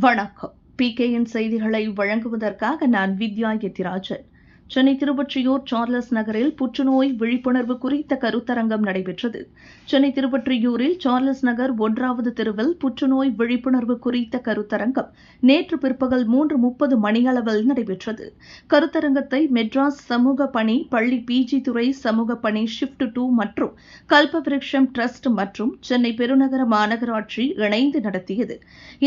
வணக்கம். பி கேயின் செய்திகளை வழங்குவதற்காக நான் வித்யா எத்திராஜன். சென்னை திருவொற்றியூர் சார்லஸ் நகரில் புற்றுநோய் விழிப்புணர்வு குறித்த கருத்தரங்கம் நடைபெற்றது. சென்னை திருவொற்றியூரில் சார்லஸ் நகர் ஒன்றாவது தெருவில் புற்றுநோய் விழிப்புணர்வு குறித்த கருத்தரங்கம் நேற்று பிற்பகல் மூன்று முப்பது மணியளவில் நடைபெற்றது. கருத்தரங்கத்தை மெட்ராஸ் சமூக பணி பள்ளி பிஜி துறை சமூக பணி ஷிப்ட் டூ மற்றும் கல்பவிருஷம் டிரஸ்ட் மற்றும் சென்னை பெருநகர மாநகராட்சி இணைந்து நடத்தியது.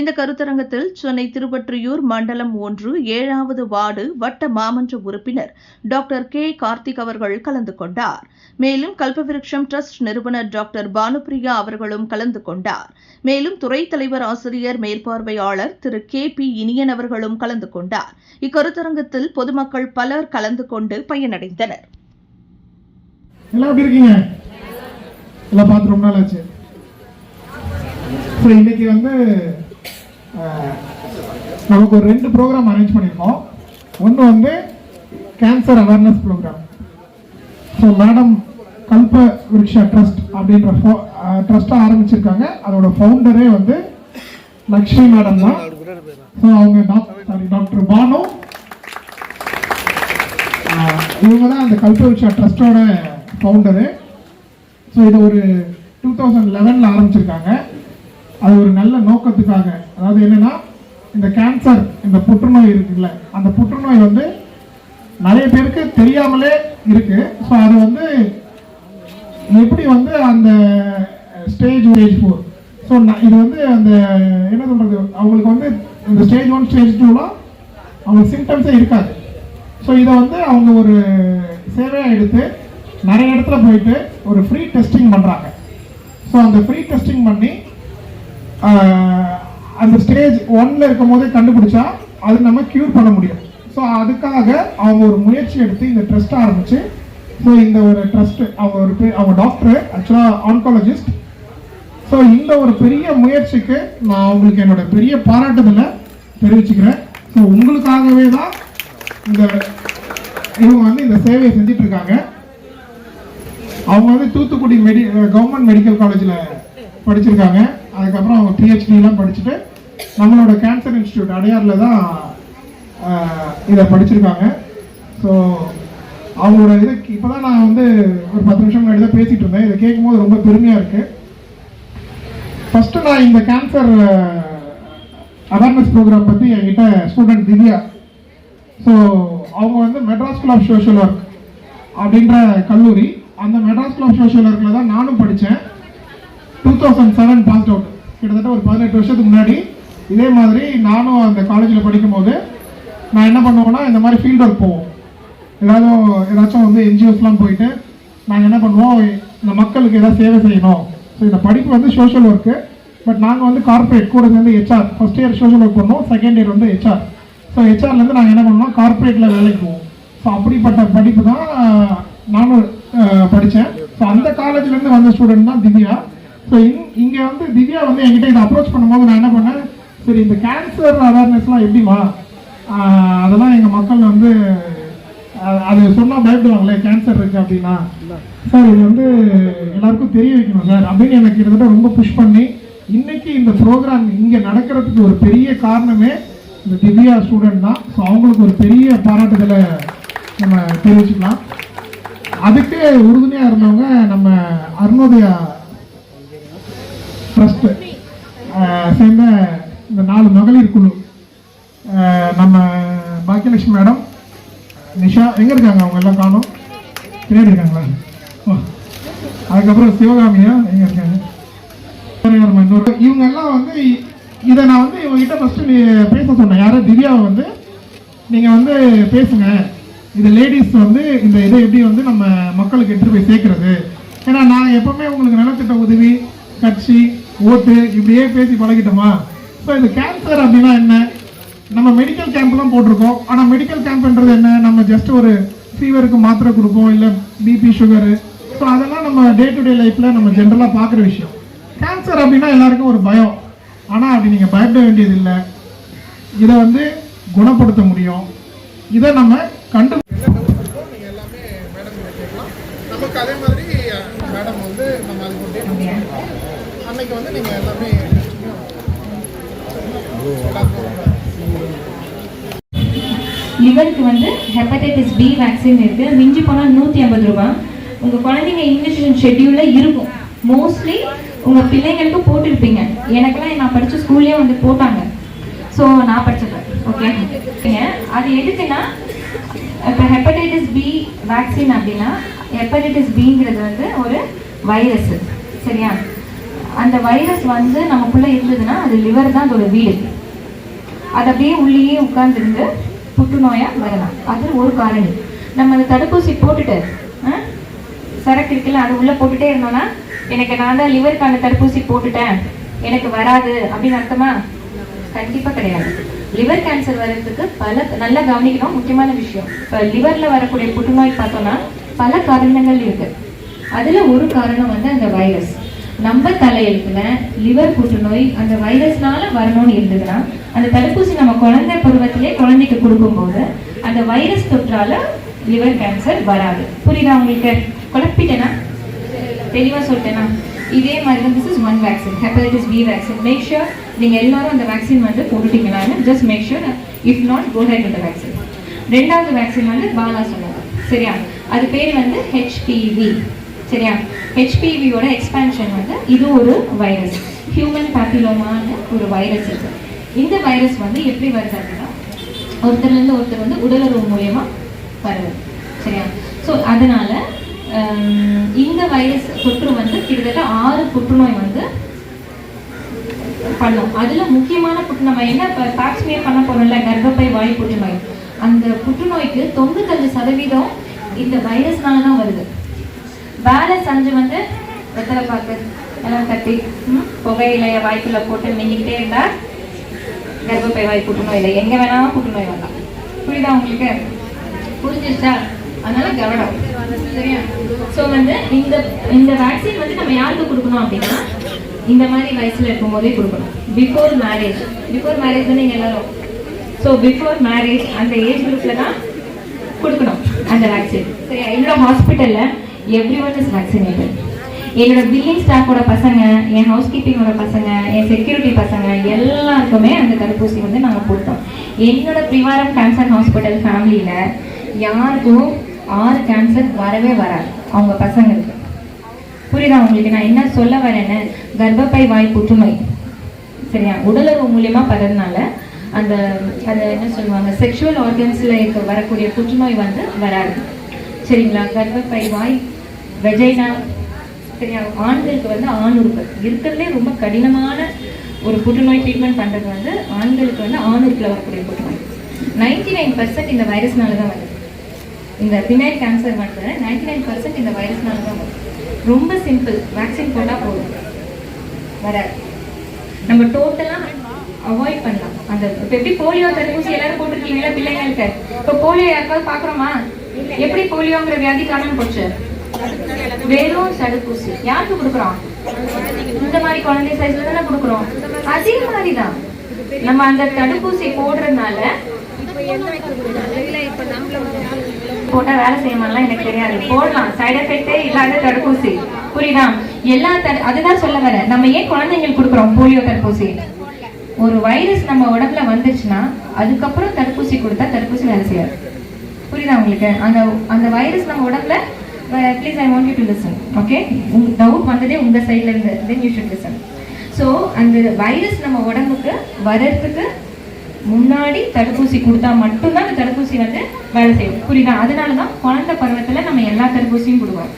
இந்த கருத்தரங்கத்தில் சென்னை திருவொற்றியூர் மண்டலம் ஒன்று ஏழாவது வார்டு வட்ட மாமன்ற உறுப்பினர் டாக்டர் கே கார்த்திக் அவர்கள் கலந்து கொண்டார். மேலும் கல்பவிருட்சம் டிரஸ்ட் நிறுவனர் டாக்டர் பானுப்பிரியா அவர்களும் கலந்து கொண்டார். மேலும் துறை தலைவர் ஆசிரியர் மேற்பார்வையாளர் திரு கே பி இனியன் அவர்களும் கலந்து கொண்டார். இக்கருத்தரங்கத்தில் பொதுமக்கள் பலர் கலந்து கொண்டு பயனடைந்தனர். எல்லாம் பார்த்து ரொம்ப நாள் ஆச்சு ஸோ இன்னைக்கு வந்து நமக்கு ஒரு ரெண்டு ப்ரோக்ராம் அரேஞ்ச் பண்ணியிருக்கோம். ஒன்று வந்து cancer awareness program so madam Kalpavriksha trust அப்படின்ற ட்ரஸ்ட்டை ஆரம்பிச்சிருக்காங்க. அதோட ஃபவுண்டரே வந்து லக்ஷ்மி மேடம் தான். ஸோ அவங்க டாக்டர் சாரி டாக்டர் பானு. இவங்க தான் அந்த கல்பவிஷா ட்ரஸ்டோட ஃபவுண்டரு ஸோ இதை ஒரு டூ தௌசண்ட் லெவனில் ஆரம்பிச்சிருக்காங்க. அது ஒரு நல்ல நோக்கத்துக்காக. அதாவது என்னன்னா இந்த கேன்சர் இந்த புற்றுநோய் இருக்குல்ல அந்த புற்றுநோய் வந்து நிறைய பேருக்கு தெரியாமலே இருக்கு. ஸோ அது வந்து எப்படி வந்து அந்த ஸ்டேஜ் ஸ்டேஜ் ஃபோர் ஸோ இது வந்து அந்த என்ன சொல்கிறது அவங்களுக்கு வந்து இந்த ஸ்டேஜ் ஒன் ஸ்டேஜ் டூலாம் அவங்களுக்கு சிம்டம்ஸே இருக்காது. ஸோ இதை வந்து அவங்க ஒரு சேவையாக எடுத்து நிறைய இடத்துல போயிட்டு ஒரு ஃப்ரீ டெஸ்டிங் பண்ணுறாங்க ஸோ அந்த ஃப்ரீ டெஸ்டிங் பண்ணி அந்த ஸ்டேஜ் ஒன்னில் இருக்கும் போதே கண்டுபிடிச்சா அது நம்ம க்யூர் பண்ண முடியும். ஸோ அதுக்காக அவங்க ஒரு முயற்சி எடுத்து இந்த ட்ரஸ்ட் ஆரம்பிச்சு ஸோ இந்த ஒரு ட்ரஸ்ட் அவங்க ஒரு அவங்க டாக்டர் ஆக்சுவலாக ஆன்காலஜிஸ்ட் ஸோ இந்த ஒரு பெரிய முயற்சிக்கு நான் அவங்களுக்கு என்னோட பெரிய பாராட்டுதலை தெரிவிச்சுக்கிறேன். ஸோ உங்களுக்காகவே தான் இந்த இவங்க வந்து இந்த சேவையை செஞ்சுட்டு இருக்காங்க அவங்க வந்து தூத்துக்குடி மெடி கவர்மெண்ட் மெடிக்கல் காலேஜில் படிச்சிருக்காங்க. அதுக்கப்புறம் அவங்க பிஹெச்டிலாம் படிச்சுட்டு நம்மளோட கேன்சர் இன்ஸ்டியூட் அடையாரில் தான் இதை படிச்சிருக்காங்க. ஸோ அவங்களோட இது இப்போ தான் நான் வந்து ஒரு பத்து நிமிஷம் முன்னாடி தான் பேசிகிட்டு இருந்தேன். இதை கேட்கும்போது ரொம்ப பெருமையாக இருக்குது ஃபஸ்ட்டு நான் இந்த கேன்சர் அவேர்னஸ் ப்ரோக்ராம் பற்றி என்கிட்ட ஸ்டூடெண்ட் திவ்யா. ஸோ அவங்க வந்து Madras school of social work அப்படின்ற கல்லூரி. அந்த மெட்ராஸ் ஸ்கூல் ஆஃப் சோஷியல் ஒர்க்கில் தான் நானும் படித்தேன் two thousand seven pass out கிட்டத்தட்ட ஒரு பதினெட்டு வருஷத்துக்கு முன்னாடி இதே மாதிரி நானும் அந்த காலேஜில் படிக்கும்போது நான் என்ன பண்ணுவேன்னா இந்த மாதிரி ஃபீல்டு ஒர்க் போவோம். ஏதாவது ஏதாச்சும் வந்து என்ஜிஓஸ்லாம் போயிட்டு நாங்கள் என்ன பண்ணுவோம் இந்த மக்களுக்கு ஏதாவது சேவை செய்யணும். ஸோ இந்த படிப்பு வந்து சோஷியல் ஒர்க்கு பட் நாங்கள் வந்து கார்ப்பரேட் கூட சேர்ந்து HR first year social work பண்ணுவோம் செகண்ட் இயர் வந்து ஹெச்ஆர் ஸோ ஹெச்ஆர்லேருந்து நாங்கள் என்ன பண்ணுவோம் கார்ப்பரேட்டில் வேலைக்கு போவோம். ஸோ அப்படிப்பட்ட படிப்பு தான் நானும் படித்தேன் ஸோ அந்த காலேஜ்லேருந்து வந்த ஸ்டூடெண்ட் தான் திவ்யா. ஸோ இங் இங்கே வந்து திவ்யா வந்து என்கிட்ட இதை அப்ரோச் பண்ணும்போது நான் என்ன பண்ணேன் சரி இந்த கேன்சர் அவேர்னஸ்லாம் எப்படிமா அதெல்லாம் எங்கள் மக்கள் வந்து அது சொன்னால் பயப்படுவாங்களே கேன்சர் இருக்கு அப்படின்னா. சார் இது வந்து எல்லாருக்கும் தெரிய வைக்கணும் சார். அப்படின்னு எனக்கு கிட்டத்தட்ட ரொம்ப புஷ் பண்ணி இன்னைக்கு இந்த ப்ரோக்ராம் இங்கே நடக்கிறதுக்கு ஒரு பெரிய காரணமே இந்த திவ்யா ஸ்டூடெண்ட் தான். ஸோ அவங்களுக்கு ஒரு பெரிய பாராட்டுதலை நம்ம தெரிவிச்சுக்கலாம். அதுக்கு உறுதுணையாக இருந்தவங்க நம்ம அருணோதயா ட்ரஸ்ட்டு சேர்ந்த இந்த நாலு மகளிர் குழு. நம்ம பாக்கியலட்சுமி மேடம் நிஷா எங்க இருக்காங்க? அவங்க எல்லாம் காணும். பின்னாடி இருக்காங்களா? ஓ. அதுக்கப்புறம் சிவகாமியா எங்க இருக்காங்க? இன்னொரு இவங்க எல்லாம் வந்து இதை நான் வந்து இவங்ககிட்ட ஃபர்ஸ்ட் பேச சொன்னேன். யாரும் திவ்யாவை வந்து. நீங்க வந்து பேசுங்க. இது லேடிஸ் வந்து இந்த இதை எப்படி வந்து நம்ம மக்களுக்கு எடுத்துகிட்டு போய் சேர்க்கறது? ஏன்னா நான் எப்பவுமே உங்களுக்கு நலத்திட்ட உதவி கட்சி ஓட்டு இப்படியே பேசி பழகிட்டோமா? ஸோ இது கேன்சர் அப்படின்னா என்ன? நம்ம மெடிக்கல் கேம்ப்லாம் போட்டிருக்கோம். ஆனால் மெடிக்கல் கேம்ப்ன்றது என்ன? நம்ம ஜஸ்ட் ஒரு ஃபீவருக்கு மாத்திரை கொடுப்போம் இல்லை பிபி சுகரு ஸோ அதெல்லாம் நம்ம டே டு டே லைஃப்பில் நம்ம ஜென்ரலாக பார்க்குற விஷயம். கேன்சர் அப்படின்னா எல்லாருக்கும் ஒரு பயம். ஆனால் அப்படி நீங்கள் பயப்பட வேண்டியது இல்லை இதை வந்து குணப்படுத்த முடியும். இதை நம்ம கண்டு நமக்கு அதே மாதிரி மேடம் வந்து நம்ம அதுக்கு அன்னைக்கு வந்து நீங்கள் எல்லாமே லிவருக்கு வந்து ஹெப்படைட்டிஸ் பி வேக்சின் இருக்குது மிஞ்சி போனால் நூற்றி ஐம்பது ரூபாய் உங்கள் குழந்தைங்க இன்ஜெக்ஷன் ஷெட்யூலில் இருக்கும். மோஸ்ட்லி உங்கள் பிள்ளைங்களுக்கு போட்டிருப்பீங்க. எனக்கெல்லாம் நான் படித்த ஸ்கூல்லேயே வந்து போட்டாங்க. ஸோ நான் படிச்சிருக்கேன் ஓகே அது எதுக்குன்னா இப்போ ஹெப்படைட்டிஸ் பி வேக்சின் அப்படின்னா ஹெப்படைட்டிஸ் பிங்கிறது வந்து ஒரு வைரஸ் சரியா? அந்த வைரஸ் வந்து நமக்குள்ளே இருந்ததுன்னா அது லிவர் தான் அதோட வீடு. அது அப்படியே உள்ளேயே உட்காந்துருந்து புற்றுநோயாக வரலாம். அது ஒரு காரணி. நம்ம அந்த தடுப்பூசி போட்டுட்டு ஆ, சரக்கு இருக்குல்ல அது உள்ளே போட்டுட்டே இருந்தோம்னா எனக்கு நான் தான் லிவருக்கான தடுப்பூசி போட்டுட்டேன். எனக்கு வராது அப்படின்னு அர்த்தமா? கண்டிப்பாக கிடையாது. லிவர் கேன்சர் வர்றதுக்கு பல நல்லா கவனிக்கணும். முக்கியமான விஷயம். இப்போ லிவரில் வரக்கூடிய புற்றுநோய் பார்த்தோம்னா பல காரணங்கள் இருக்குது அதில் ஒரு காரணம் வந்து அந்த வைரஸ் நம்ம தலையெழுத்துல லிவர் புற்றுநோய் அந்த வைரஸ்னால வரணும்னு இருந்ததுன்னா அந்த தடுப்பூசி நம்ம குழந்தை பருவத்திலே குழந்தைக்கு கொடுக்கும்போது அந்த வைரஸ் தொற்றால லிவர் கேன்சர் வராது. புரியுதா உங்களுக்கு? குழப்பிட்டேனா? தெளிவா சொல்லிட்டேனா? இதே மாதிரி தான் this is one vaccine hepatitis B vaccine make sure நீங்க எல்லாரும் அந்த வேக்சின் வந்து போட்டுட்டீங்கனாலும் just make sure if not go ahead with vaccine ரெண்டாவது வேக்சின் வந்து பாலா சொன்னது சரியா? அது பேர் வந்து ஹெச்பிவி சரியா? ஹெச்பிவியோட எக்ஸ்பேன்ஷன் வந்து இது ஒரு வைரஸ் ஹியூமன் பேப்பிலோமான்னு ஒரு வைரஸ் இருக்கு இந்த வைரஸ் வந்து எப்படி வருது அப்படின்னா ஒருத்தர்லேருந்து ஒருத்தர் வந்து உடலுறவு மூலயமா வருது. சரியா? ஸோ அதனால் இந்த வைரஸ் தொற்று வந்து கிட்டத்தட்ட ஆறு புற்றுநோய் வந்து பண்ணும். அதில் முக்கியமான புற்றுநோய் என்ன இப்போ பேக்ஸ்மியர் பண்ண போகிறோம்ல கர்ப்பப்பை வாய் புற்றுநோய். அந்த புற்றுநோய்க்கு தொண்ணூத்தஞ்சு சதவீதம் இந்த வைரஸ்னால தான் வருது. பேலன்ஸ் அஞ்சு வந்து வெத்தலை பாக்கு எல்லாம் கட்டி ம், புகையிலைய வாய்க்குள்ள போட்டு மின்னிக்கிட்டே இருந்தா கர்ப்பப்பை வாய் புற்றுநோய் இல்லை. எங்க வேணாலும் புற்றுநோய் வரலாம். புரியுதா உங்களுக்கு? புரிஞ்சிருச்சா? அதனால கவனம். சரியா? ஸோ வந்து இந்த இந்த வேக்சின் வந்து நம்ம யாருக்கு கொடுக்கணும் அப்படின்னா இந்த மாதிரி வயசுல இருக்கும்போதே கொடுக்கணும். பிஃபோர் மேரேஜ் பிஃபோர் மேரேஜ் தானே நீங்கள் எல்லாரும் ஸோ பிஃபோர் மேரேஜ் அந்த ஏஜ் குரூப்ல தான் கொடுக்கணும் அந்த வேக்சின் சரியா? என்னோட ஹாஸ்பிட்டல்ல எவ்ரி ஒன் இஸ் வேக்சினேட்டட் என்னோட பில்லிங் ஸ்டாஃபோட பசங்க என் ஹவுஸ் கீப்பிங்கோட பசங்க என் செக்யூரிட்டி பசங்க எல்லாருக்குமே அந்த தடுப்பூசி வந்து நாங்கள் போட்டோம். என்னோட பிரிவாரம் கேன்சர் ஹாஸ்பிட்டல் ஃபேமிலியில் யாருக்கும் ஆறு கேன்சர் வரவே வராது. அவங்க பசங்களுக்கு. புரியுதா உங்களுக்கு? நான் என்ன சொல்ல வரேன்னு கர்ப்பப்பை வாய் புற்றுநோய். சரியா? உடலுறவு மூலியமாக பரறதுனால அந்த அதை என்ன சொல்லுவாங்க செக்ஷுவல் ஆர்கன்ஸில் இருக்க வரக்கூடிய புற்றுநோய் வந்து வராது. சரிங்களா? கர்ப்பப்பை வாய் வெஜைனா சரியா? ஆண்களுக்கு வந்து ஆணுறுப்பு இருக்கிறதுலே ரொம்ப கடினமான ஒரு புற்றுநோய் ட்ரீட்மெண்ட் பண்றது வந்து ஆண்களுக்கு வந்து ஆணுறுப்புல வரக்கூடிய புற்றுநோய். நைன்டி நைன் பர்சன்ட் இந்த வைரஸ்னால தான் வருது. இந்த பினைல் கேன்சர் வந்து நைன்டி நைன் பர்சன்ட் இந்த வைரஸ்னால தான் வருது. ரொம்ப சிம்பிள் வேக்சின் போட்டால் போதும். வராது. நம்ம டோட்டலா அவாய்ட் பண்ணலாம். அந்த இப்ப எப்படி போலியோ தடுப்பூசி எல்லாரும் போட்டிருக்கீங்களா பிள்ளைங்களுக்கு இப்போ போலியோ யாருக்காவது பாக்குறோமா எப்படி போலியோங்கிற வியாதி காணாம போச்சு? வெறும் தடுப்பூசி. யாருக்கு கொடுக்குறோம்? இந்த மாதிரி குழந்தை சைஸ்ல தானே கொடுக்குறோம்? அதே மாதிரிதான். நம்ம அந்த தடுப்பூசி போடுறதுனால போட்டா வேலை செய்யமாலாம் எனக்கு தெரியாது. போடலாம். சைடு எஃபெக்டே இல்லாத தடுப்பூசி. புரியுதா? எல்லா தடு அதுதான் சொல்ல வரேன் நம்ம ஏன் குழந்தைங்களுக்கு கொடுக்குறோம் போலியோ தடுப்பூசி? ஒரு வைரஸ் நம்ம உடம்புல வந்துச்சுன்னா அதுக்கப்புறம் தடுப்பூசி கொடுத்தா தடுப்பூசி வேலை செய்யாது. புரியுதா உங்களுக்கு? அந்த அந்த வைரஸ் நம்ம உடம்புல please I want you to listen okay உங்க டவுட் வந்ததே உங்கள் சைட்லேருந்து then you should listen so அந்த வைரஸ் நம்ம உடம்புக்கு வர்றதுக்கு முன்னாடி தடுப்பூசி கொடுத்தா மட்டும்தான் அந்த தடுப்பூசி வந்து வேலை செய்யும். புரியுதா? அதனால தான் குழந்தை பருவத்தில் நம்ம எல்லா தடுப்பூசியும் கொடுவோம்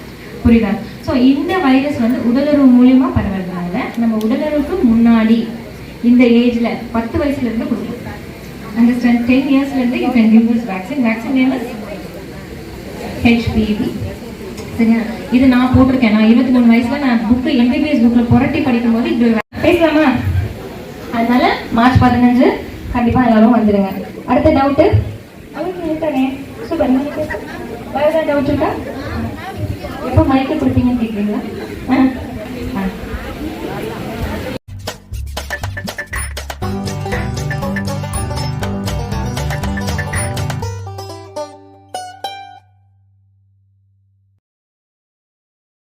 புரியுதா? ஸோ இந்த வைரஸ் வந்து உடலுறவு மூலியமாக பரவுறதுனால நம்ம உடலுறவுக்கு முன்னாடி இந்த ஏஜில் பத்து வயசுலேருந்து கொடுப்போம் அந்த ten இயர்ஸ்லேருந்து you can give this vaccine vaccine name HPV சரியா? இது நான் போட்டிருக்கேன். நான் இருபத்தி மூணு வயசுல நான் புக்கு எம்பிபிஎஸ் புக்ல புரட்டி படிக்கும் போது இப்படி பேசலாமா? அதனால மார்ச் பதினஞ்சு கண்டிப்பா எல்லாரும் வந்துடுங்க அடுத்த டவுட்டு சூப்பர் வேற ஏதாவது டவுட் இருக்கா? எப்போ மைக்கு கொடுப்பீங்கன்னு கேட்குறீங்களா ஆ ஆ.